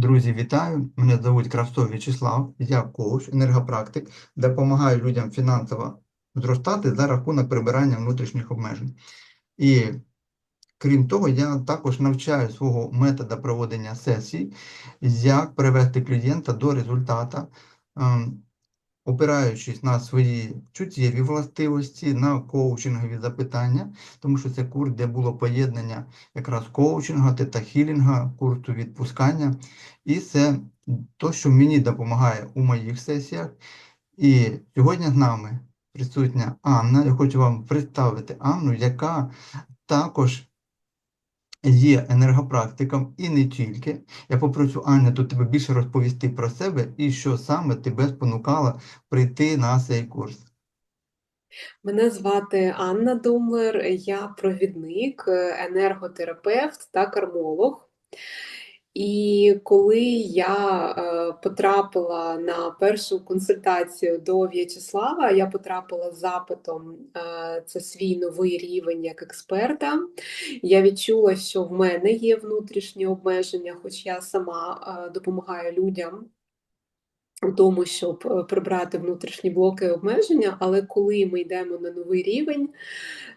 Друзі, вітаю! Мене звуть Кравцов В'ячеслав, я коуч, енергопрактик, допомагаю людям фінансово зростати за рахунок прибирання внутрішніх обмежень. І крім того, я також навчаю свого метода проведення сесій, як привести клієнта до результату, ем, опираючись на свої чуттєві властивості, на коучингові запитання, тому що це курс, де було поєднання якраз коучинга, тета-хілінга, курсу відпускання. І це те, що мені допомагає у моїх сесіях. І сьогодні з нами присутня Анна. Я хочу вам представити Анну, яка також є енергопрактиком і не тільки. Я попрошу Аню тут тебе більше розповісти про себе і що саме тебе спонукало прийти на цей курс. Мене звати Анна Думлер, я провідник, енерготерапевт та кармолог. І коли я е, потрапила на першу консультацію до В'ячеслава, я потрапила з запитом е, це свій новий рівень як експерта. Я відчула, що в мене є внутрішні обмеження, хоч я сама е, допомагаю людям у тому, щоб прибрати внутрішні блоки обмеження, але коли ми йдемо на новий рівень,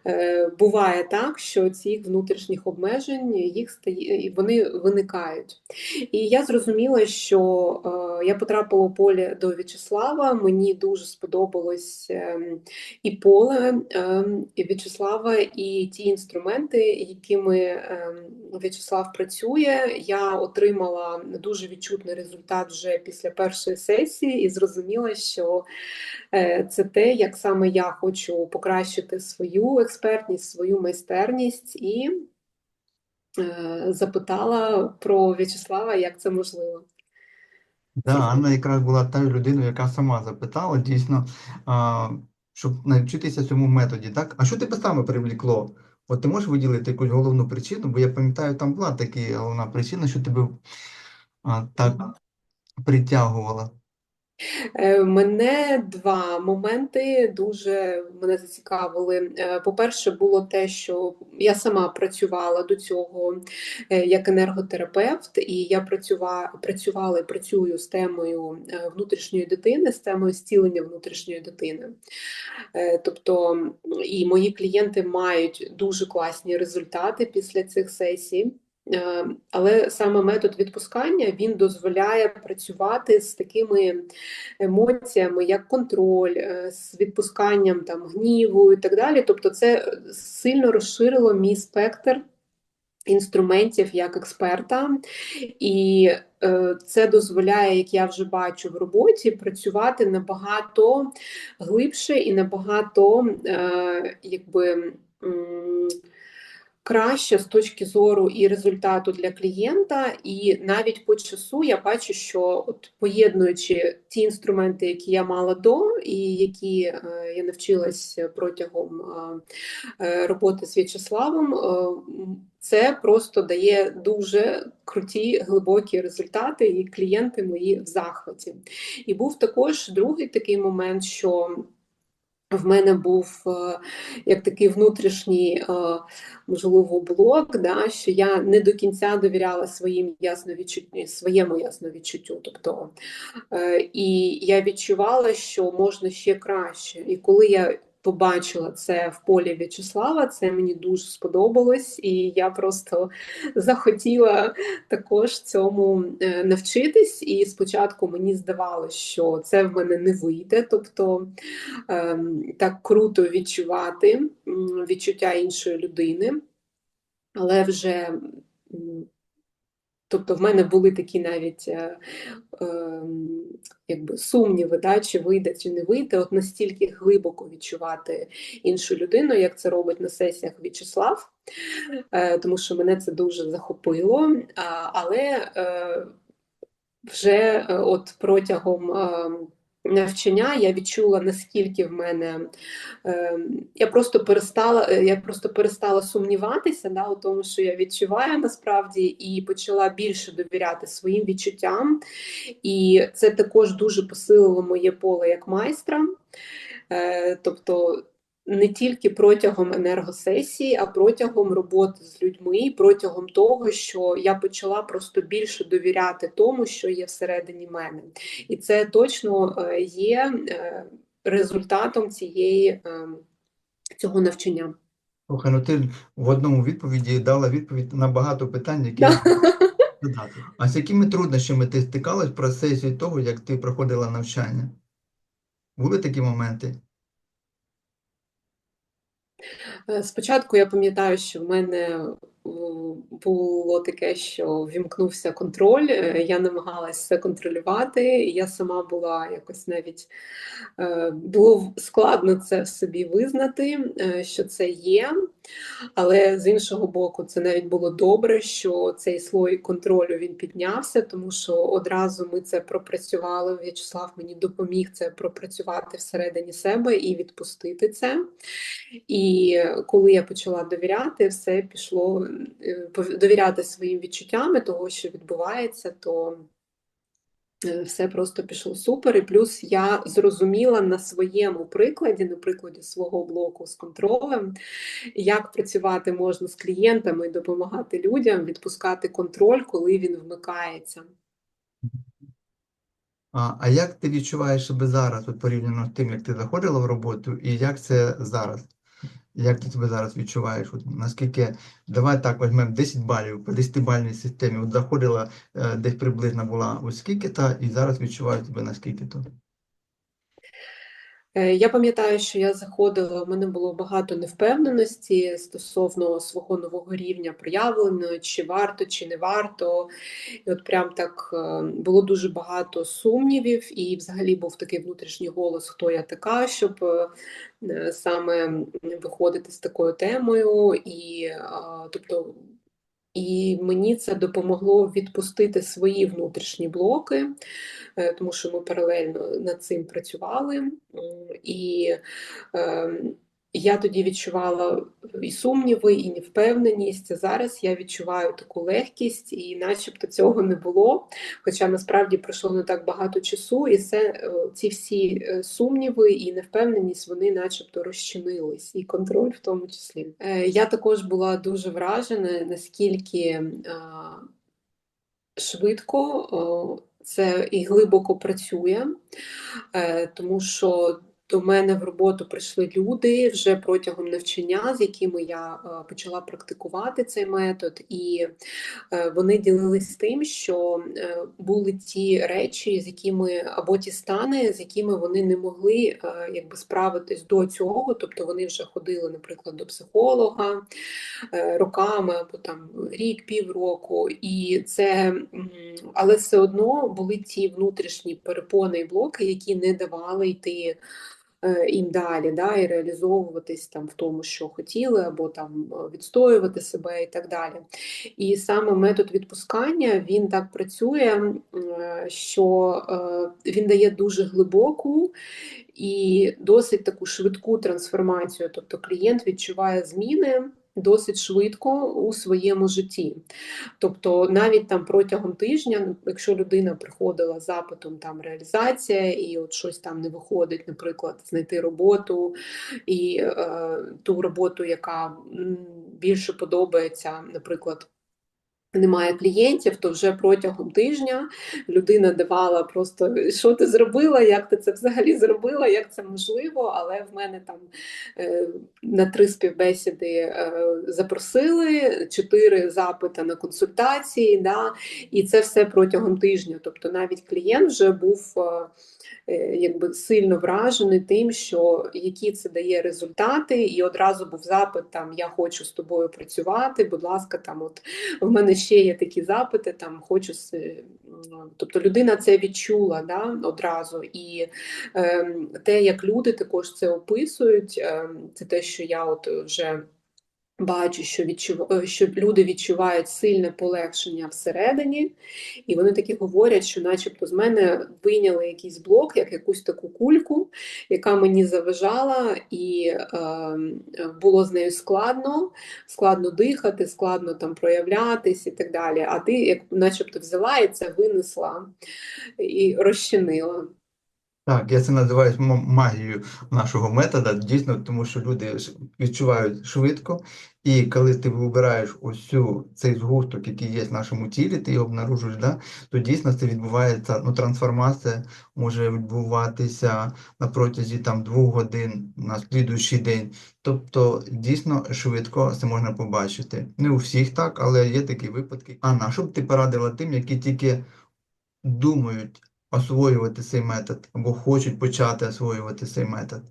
Е, буває так, що цих внутрішніх обмежень їх стає, вони виникають. І я зрозуміла, що е, я потрапила у поле до В'ячеслава, мені дуже сподобалось ем, і поле ем, В'ячеслава, і ті інструменти, якими ем, В'ячеслав працює. Я отримала дуже відчутний результат вже після першої сесії і зрозуміла, що е, це те, як саме я хочу покращити свою експертність, свою майстерність і е, запитала про В'ячеслава, як це можливо. Да, Анна якраз була та людина, яка сама запитала, дійсно, а, щоб навчитися цьому методі, так? А що тебе саме привлекло? От ти можеш виділити якусь головну причину, бо я пам'ятаю, там була така головна причина, що тебе а, так притягувала. Е, мене два моменти дуже мене зацікавили. Е, по-перше, було те, що я сама працювала до цього е, як енерготерапевт, і я працювала працювала і працюю з темою внутрішньої дитини, з темою зцілення внутрішньої дитини. Тобто і мої клієнти мають дуже класні результати після цих сесій. Е, але саме метод відпускання він дозволяє працювати з такими емоціями, як контроль, е, з відпусканням там гніву і так далі. Тобто, це сильно розширило мій спектр інструментів як експерта, і е, це дозволяє, як я вже бачу в роботі, працювати набагато глибше і набагато якби краще з точки зору і результату для клієнта, і навіть по часу я бачу, що от поєднуючи ті інструменти, які я мала до, і які е, я навчилась протягом е, е, роботи з В'ячеславом, це просто дає дуже круті глибокі результати, і клієнти мої в захваті. І був також другий такий момент, що в мене був е, як такий внутрішній, е, можливо, блок, да, що я не до кінця довіряла своїм ясновідчуттю, своєму ясновідчуттю. Тобто, е, І я відчувала, що можна ще краще. І коли я побачила це в полі В'ячеслава, це мені дуже сподобалось, і я просто захотіла також цьому е, навчитись. І спочатку мені здавалося, що це в мене не вийде, тобто ем, так круто відчувати відчуття іншої людини, але вже Тобто в мене були такі навіть е, е, якби сумніви, да, чи вийде, чи не вийде, от настільки глибоко відчувати іншу людину, як це робить на сесіях В'ячеслав, е, тому що мене це дуже захопило. А, але е, вже е, от протягом. Е, навчання я відчула, наскільки в мене е, я просто перестала е, я просто перестала сумніватися да, у тому, що я відчуваю насправді, і почала більше довіряти своїм відчуттям. І це також дуже посилило моє поле як майстра. Е, Тобто не тільки протягом енергосесії, а протягом роботи з людьми, протягом того, що я почала просто більше довіряти тому, що є всередині мене. І це точно е, є е, результатом цієї, ем, цього навчання. Слухай, ну ти в одному відповіді дала відповідь на багато питань, які задати. А з якими труднощами ти стикалась в процесі того, як ти проходила навчання? Були такі моменти? Е, Спочатку я пам'ятаю, що в мене було таке, що вімкнувся контроль, е, я намагалась все контролювати, я сама була якось навіть е, було складно це в собі визнати, е, що це є. Але з іншого боку, це навіть було добре, що цей слой контролю він піднявся, тому що одразу ми це пропрацювали. В'ячеслав мені допоміг це пропрацювати всередині себе і відпустити це. І коли я почала довіряти, все пішло е, довіряти своїм відчуттям того, що відбувається, то е, все просто пішло супер. І плюс я зрозуміла на своєму прикладі, на прикладі свого блоку з контролем, як працювати можна з клієнтами і допомагати людям відпускати контроль, коли він вмикається. А, а як ти відчуваєш себе зараз, порівняно з тим, як ти заходила в роботу, і як це зараз? Як ти себе зараз відчуваєш? От наскільки, давай так візьмемо 10 балів по 10-бальній системі. От заходила е, десь приблизно була ось скільки та і зараз відчуваю тебе наскільки-то. Е, Я пам'ятаю, що я заходила, в мене було багато невпевненості стосовно свого нового рівня проявлення, чи варто, чи не варто. І от прям так е, було дуже багато сумнівів, і взагалі був такий внутрішній голос, хто я така, щоб е, е, саме виходити з такою темою. І, е, тобто, і мені це допомогло відпустити свої внутрішні блоки, е, тому що ми паралельно над цим працювали. І е, я тоді відчувала і сумніви, і невпевненість. Зараз я відчуваю таку легкість, і начебто цього не було. Хоча насправді пройшло не так багато часу, і це, е, ці всі е, сумніви і невпевненість, вони начебто розчинились, і контроль в тому числі. Е, Я також була дуже вражена, наскільки швидко це і глибоко працює, Е, тому що до мене в роботу прийшли люди вже протягом навчання, з якими я е, почала практикувати цей метод, і е, вони ділились тим, що е, були ті речі, з якими або ті стани, з якими вони не могли якби справитись до цього, тобто вони вже ходили, наприклад, до психолога роками або там рік, півроку, і це, але все одно були ті внутрішні перепони і блоки, які не давали йти їм далі, да, і реалізовуватись там в тому, що хотіли, або там е, відстоювати себе і так далі. І саме метод відпускання він так працює, е, що е, він дає дуже глибоку і досить таку швидку трансформацію. Тобто клієнт відчуває зміни досить швидко у своєму житті. Тобто, навіть там протягом тижня, якщо людина приходила з запитом там реалізація, і от щось там не виходить, наприклад, знайти роботу і е, ту роботу, яка більше подобається, наприклад. Немає клієнтів, то вже протягом тижня людина давала просто, що ти зробила, як ти це взагалі зробила, як це можливо. Але в мене там е, на три співбесіди е, запросили, чотири запити на консультації, да, і це все протягом тижня. Тобто навіть клієнт вже був е, якби сильно вражений тим, що які це дає результати, і одразу був запит там Я хочу з тобою працювати. Будь ласка, там от в мене ще є такі запити, там хочу тобто людина це відчула да, одразу. І е, те, як люди також це описують, е, це те, що я от вже. Бачу, що відчув... е, що люди відчувають сильне полегшення всередині, і вони такі говорять, що начебто з мене вийняли якийсь блок, як якусь таку кульку, яка мені заважала, і е, було з нею складно, складно дихати, складно там проявлятись і так далі. А ти, як начебто, взяла і це винесла і розчинила. Так, я це називаю магією нашого методу, дійсно, тому що люди відчувають швидко, і коли ти вибираєш ось цей згусток, який є в нашому тілі, ти його обнаружуєш, да, то дійсно це відбувається, ну, трансформація може відбуватися на протязі там двох годин на слідуючий день. Тобто дійсно швидко це можна побачити. Не у всіх так, але є такі випадки. Анна, що б ти порадила тим, які тільки думають освоювати цей метод або хочуть почати освоювати цей метод.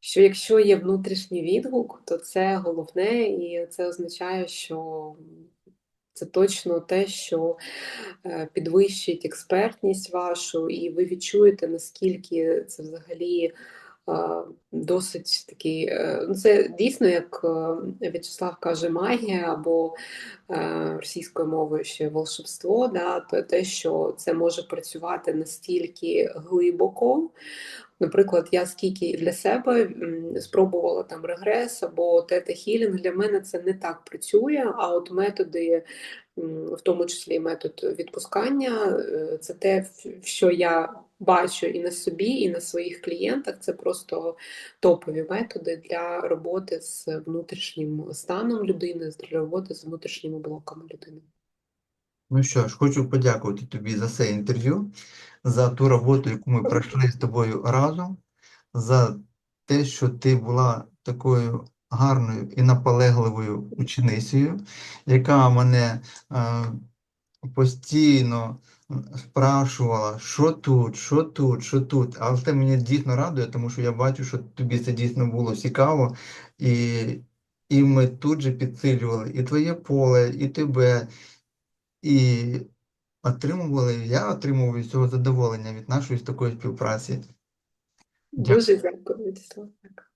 Що якщо є внутрішній відгук, то це головне, і це означає, що це точно те, що е, підвищить експертність вашу, і ви відчуєте, наскільки це взагалі досить такий. е, Ну, це дійсно, як е, В'ячеслав каже, магія або е, російською мовою ще волшебство, да, то те, що це може працювати настільки глибоко. Наприклад, я скільки для себе спробувала там регрес або тета-хілінг, для мене це не так працює, а от методи, в тому числі метод відпускання, е, це те, що я бачу і на собі, і на своїх клієнтах. Це просто топові методи для роботи з внутрішнім станом людини, для роботи з внутрішніми блоками людини. Ну що ж, хочу подякувати тобі за це інтерв'ю, за ту роботу, яку ми пройшли з тобою разом, за те, що ти була такою гарною і наполегливою ученицею, яка мене е, постійно спрашувала, що тут, що тут, що тут. Але це мене дійсно радує, тому що я бачу, що тобі це дійсно було цікаво, і, і ми тут же підсилювали і твоє поле, і тебе. І отримували, я отримував від цього задоволення від нашої такої співпраці. Дуже дякую. Так.